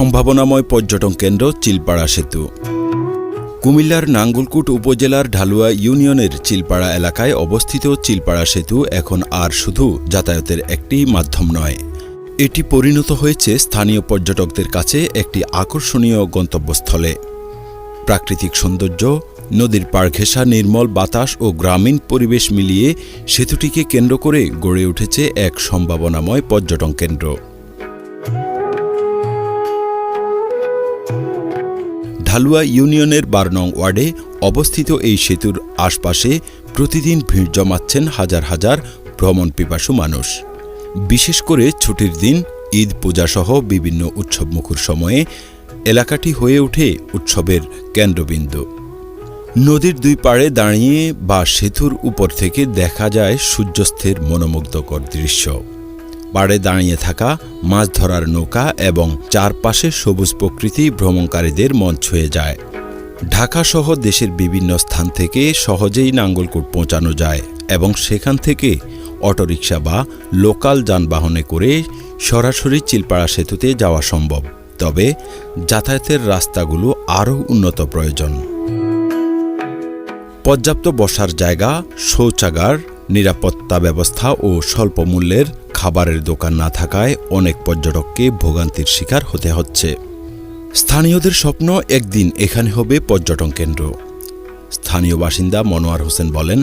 সম্ভাবনাময় পর্যটন কেন্দ্র চিলপাড়া সেতু। কুমিল্লার নাঙ্গলকুট উপজেলার ঢালুয়া ইউনিয়নের চিলপাড়া এলাকায় অবস্থিত চিলপাড়া সেতু এখন আর শুধু যাতায়াতের একটি মাধ্যম নয়। এটি পরিণত হয়েছে স্থানীয় পর্যটকদের কাছে একটি আকর্ষণীয় গন্তব্যস্থলে। প্রাকৃতিক সৌন্দর্য, নদীর পাড়ঘেঁষা নির্মল বাতাস ও গ্রামীণ পরিবেশ মিলিয়ে সেতুটিকে কেন্দ্র করে গড়ে উঠেছে এক সম্ভাবনাময় পর্যটন কেন্দ্র। ঢালুয়া ইউনিয়নের বারো নং ওয়ার্ডে অবস্থিত এই সেতুর আশপাশে প্রতিদিন ভিড় জমাচ্ছেন হাজার হাজার ভ্রমণ পিপাসু মানুষ। বিশেষ করে ছুটির দিন ঈদ পূজাসহ বিভিন্ন উৎসবমুখর সময়ে এলাকাটি হয়ে ওঠে উৎসবের কেন্দ্রবিন্দু। নদীর দুই পাড়ে দাঁড়িয়ে বা সেতুর উপর থেকে দেখা যায় সূর্যাস্তের মনোমুগ্ধকর দৃশ্য। পাড়ে দাঁড়িয়ে থাকা, মাছ ধরার নৌকা এবং চারপাশে সবুজ প্রকৃতি ভ্রমণকারীদের মন ছুঁয়ে যায়। ঢাকাসহ দেশের বিভিন্ন স্থান থেকে সহজেই নাঙ্গলকোট পৌঁছানো যায় এবং সেখান থেকে অটোরিকশা বা লোকাল যানবাহনে করে সরাসরি চিলপাড়া সেতুতে যাওয়া সম্ভব। তবে যাতায়াতের রাস্তাগুলো আরও উন্নত প্রয়োজন। পর্যাপ্ত বসার জায়গা, শৌচাগার, নিরাপত্তা ব্যবস্থা ও স্বল্প মূল্যের খাবারের দোকান না থাকায় অনেক পর্যটককে ভোগান্তির শিকার হতে হচ্ছে। স্থানীয়দের স্বপ্ন একদিন এখানে হবে পর্যটন কেন্দ্র। স্থানীয় বাসিন্দা মনোয়ার হোসেন বলেন,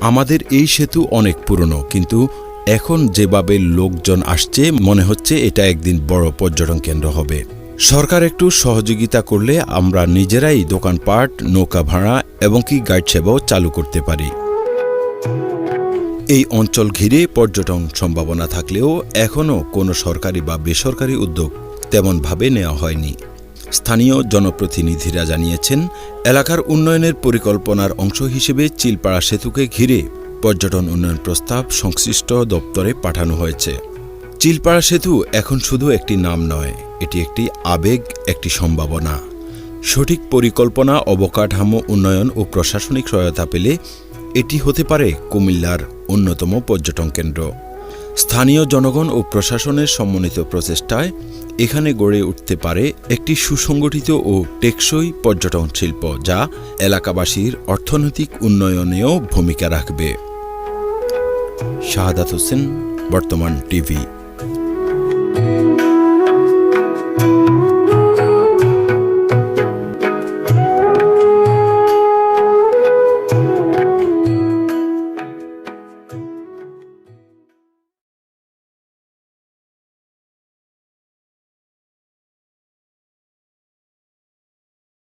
আমাদের এই সেতু অনেক পুরনো, কিন্তু এখন যেভাবে লোকজন আসছে, মনে হচ্ছে এটা একদিন বড় পর্যটন কেন্দ্র হবে। সরকার একটু সহযোগিতা করলে আমরা নিজেরাই দোকানপাট, নৌকা ভাড়া এবং কি গাইড সেবাও চালু করতে পারি। এই অঞ্চল ঘিরে পর্যটন সম্ভাবনা থাকলেও এখনও কোনো সরকারি বা বেসরকারি উদ্যোগ তেমনভাবে নেওয়া হয়নি। স্থানীয় জনপ্রতিনিধিরা জানিয়েছেন, এলাকার উন্নয়নের পরিকল্পনার অংশ হিসেবে চিলপাড়া সেতুকে ঘিরে পর্যটন উন্নয়ন প্রস্তাব সংশ্লিষ্ট দপ্তরে পাঠানো হয়েছে। চিলপাড়া সেতু এখন শুধু একটি নাম নয়, এটি একটি আবেগ, একটি সম্ভাবনা। সঠিক পরিকল্পনা, অবকাঠামো, উন্নয়ন ও প্রশাসনিক সহায়তা পেলে এটি হতে পারে কুমিল্লার অন্যতম পর্যটন কেন্দ্র। স্থানীয় জনগণ ও প্রশাসনের সমন্বিত প্রচেষ্টায় এখানে গড়ে উঠতে পারে একটি সুসংগঠিত ও টেকসই পর্যটন শিল্প যা এলাকাবাসীর অর্থনৈতিক উন্নয়নেও ভূমিকা রাখবে। শাহাদাত হোসেন, বর্তমান টিভি।